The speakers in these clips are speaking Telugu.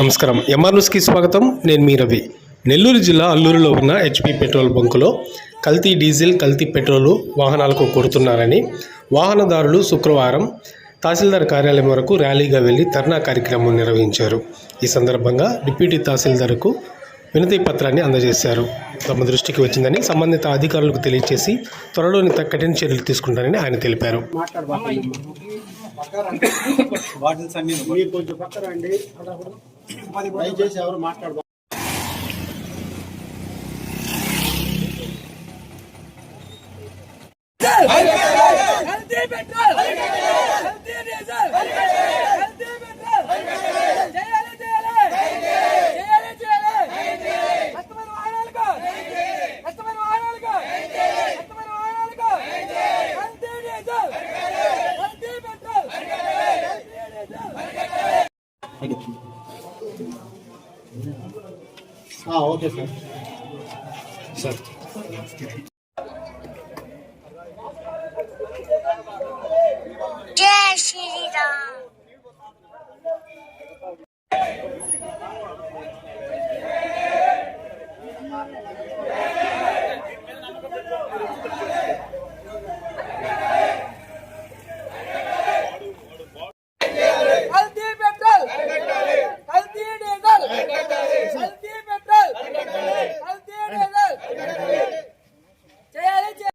నమస్కారం. ఎంఆర్ న్యూస్కి స్వాగతం. నేను మీ రవి. నెల్లూరు జిల్లా అల్లూరులో ఉన్న హెచ్పి పెట్రోల్ బంకులో కల్తీ డీజిల్ కల్తీ పెట్రోలు వాహనాలకు కొడుతున్నారని వాహనదారులు శుక్రవారం తహసీల్దార్ కార్యాలయం వరకు ర్యాలీగా వెళ్ళి ధర్నా కార్యక్రమం నిర్వహించారు. ఈ సందర్భంగా డిప్యూటీ తహసీల్దార్కు వినతి పత్రాన్ని అందజేశారు. తమ దృష్టికి వచ్చిందని సంబంధిత అధికారులకు తెలియజేసి త్వరలోని కఠిన చర్యలు తీసుకుంటారని ఆయన తెలిపారు. అన్ని మీరు కొంచెం పక్కన రండి దయచేసి ఎవరు మాట్లాడదు healthy petrol Okay sir sir జై Shriram healthy petrol healthy diesel healthy petrol healthy diesel చేయాలి చేయాలి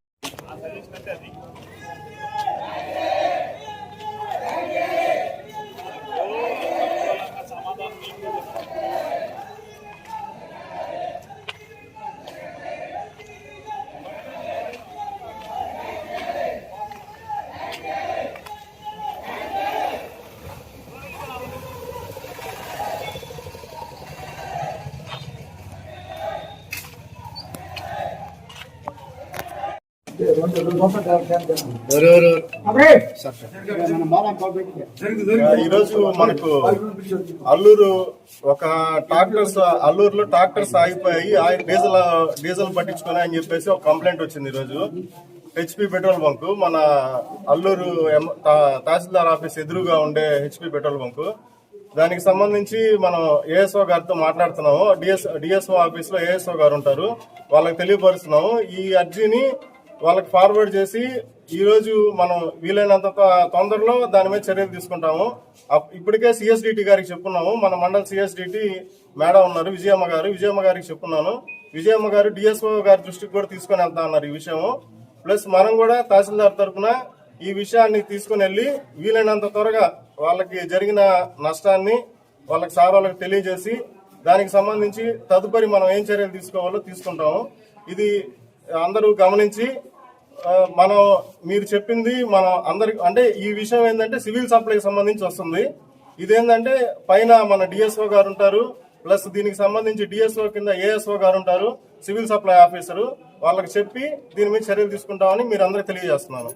ఈరోజు మనకు అల్లూరు ఒక ట్రాక్టర్స్ అల్లూరులో ట్రాక్టర్స్ ఆగిపోయి ఆ డీజిల్ డీజిల్ పట్టించుకొని అని చెప్పేసి ఒక కంప్లైంట్ వచ్చింది ఈరోజు. హెచ్పి పెట్రోల్ బంక్ మన అల్లూరు ఎం- తా- తహసీల్దార్ ఆఫీస్ ఎదురుగా ఉండే హెచ్పి పెట్రోల్ బంక్. దానికి సంబంధించి మనం ఏఎస్ఓ గారితో మాట్లాడుతున్నాము. డిఎస్ డిఎస్ఓ ఆఫీస్లో ఏఎస్ఓ గారు ఉంటారు. వాళ్ళకి తెలియపరుస్తున్నాము. ఈ అర్జీని వాళ్ళకి ఫార్వర్డ్ చేసి ఈరోజు మనం వీలైనంత త- తొందరలో దాని మీద చర్యలు తీసుకుంటాము. అప్- ఇప్పటికే సిఎస్డిటి గారికి చెప్పున్నాము. మన మండల సిఎస్డిటి మేడం ఉన్నారు విజయమ్మ గారు. విజయమ్మ గారికి చెప్పున్నాను. విజయమ్మ గారు డిఎస్ఓ గారి దృష్టికి కూడా తీసుకొని వెళ్తా అన్నారు ఈ విషయము. ప్లస్ మనం కూడా తహసీల్దార్ తరఫున ఈ విషయాన్ని తీసుకుని వెళ్ళి వీలైనంత త్వరగా వాళ్ళకి జరిగిన నష్టాన్ని వాళ్ళకి సార్ వాళ్ళకి తెలియజేసి దానికి సంబంధించి తదుపరి మనం ఏం చర్యలు తీసుకోవాలో తీసుకుంటాము. ఇది అందరూ గమనించి మనం మీరు చెప్పింది మనం అందరి అంటే ఈ విషయం ఏంటంటే సివిల్ సప్లైకి సంబంధించి వస్తుంది. ఇదేంటంటే పైన మన డిఎస్ఓ గారు ఉంటారు ప్లస్ దీనికి సంబంధించి డిఎస్ఓ కింద ఏఎస్ఓ గారు ఉంటారు సివిల్ సప్లై ఆఫీసరు. వాళ్ళకి చెప్పి దీని మీద చర్యలు తీసుకుంటామని మీరు అందరికి తెలియజేస్తున్నాను.